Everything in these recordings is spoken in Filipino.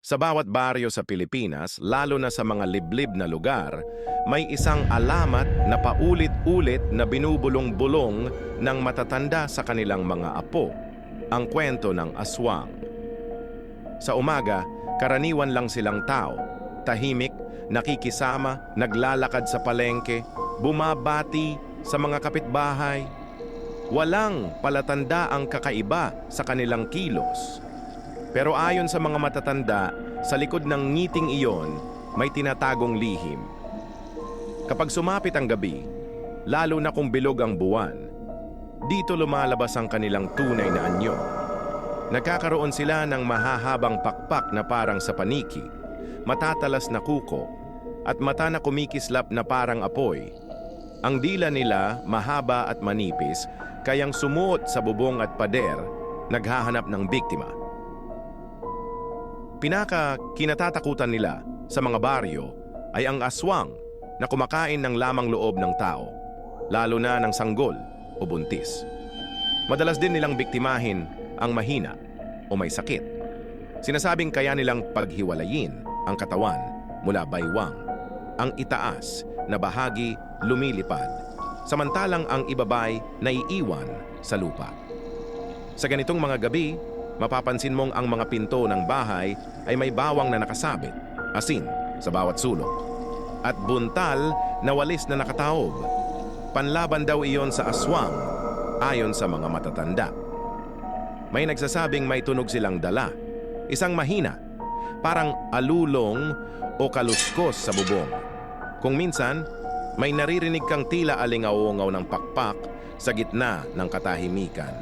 Sa bawat baryo sa Pilipinas, lalo na sa mga liblib na lugar, may isang alamat na paulit-ulit na binubulong-bulong ng matatanda sa kanilang mga apo, ang kwento ng aswang. Sa umaga, karaniwan lang silang tao, tahimik, nakikisama, naglalakad sa palengke, bumabati sa mga kapitbahay. Walang palatanda ang kakaiba sa kanilang kilos. Pero ayon sa mga matatanda, sa likod ng ngiting iyon, may tinatagong lihim. Kapag sumapit ang gabi, lalo na kung bilog ang buwan, dito lumalabas ang kanilang tunay na anyo. Nagkakaroon sila ng mahahabang pakpak na parang sa paniki, matatalas na kuko, at mata na kumikislap na parang apoy. Ang dila nila mahaba at manipis, kayang sumuot sa bubong at pader, naghahanap ng biktima. Pinaka kinatatakutan nila sa mga baryo ay ang aswang na kumakain ng lamang loob ng tao, lalo na ng sanggol o buntis. Madalas din nilang biktimahin ang mahina o may sakit. Sinasabing kaya nilang paghiwalayin ang katawan mula baywang. Ang itaas na bahagi lumilipad, samantalang ang ibabay naiiwan sa lupa. Sa ganitong mga gabi, mapapansin mong ang mga pinto ng bahay ay may bawang na nakasabit, asin sa bawat sulok, at buntal na walis na nakataob. Panlaban daw iyon sa aswang, ayon sa mga matatanda. May nagsasabing may tunog silang dala, isang mahina, parang alulong o kaluskos sa bubong. Kung minsan, may naririnig kang tila alingaw-ngaw ng pakpak sa gitna ng katahimikan.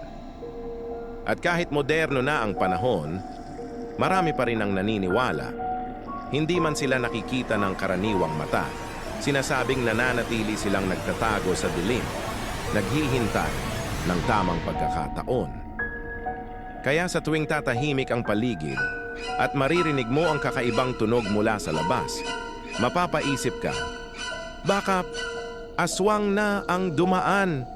At kahit moderno na ang panahon, marami pa rin ang naniniwala. Hindi man sila nakikita ng karaniwang mata, sinasabing nananatili silang nagtatago sa dilim, naghihintay ng tamang pagkakataon. Kaya sa tuwing tatahimik ang paligid at maririnig mo ang kakaibang tunog mula sa labas, mapapaisip ka, baka aswang na ang dumaan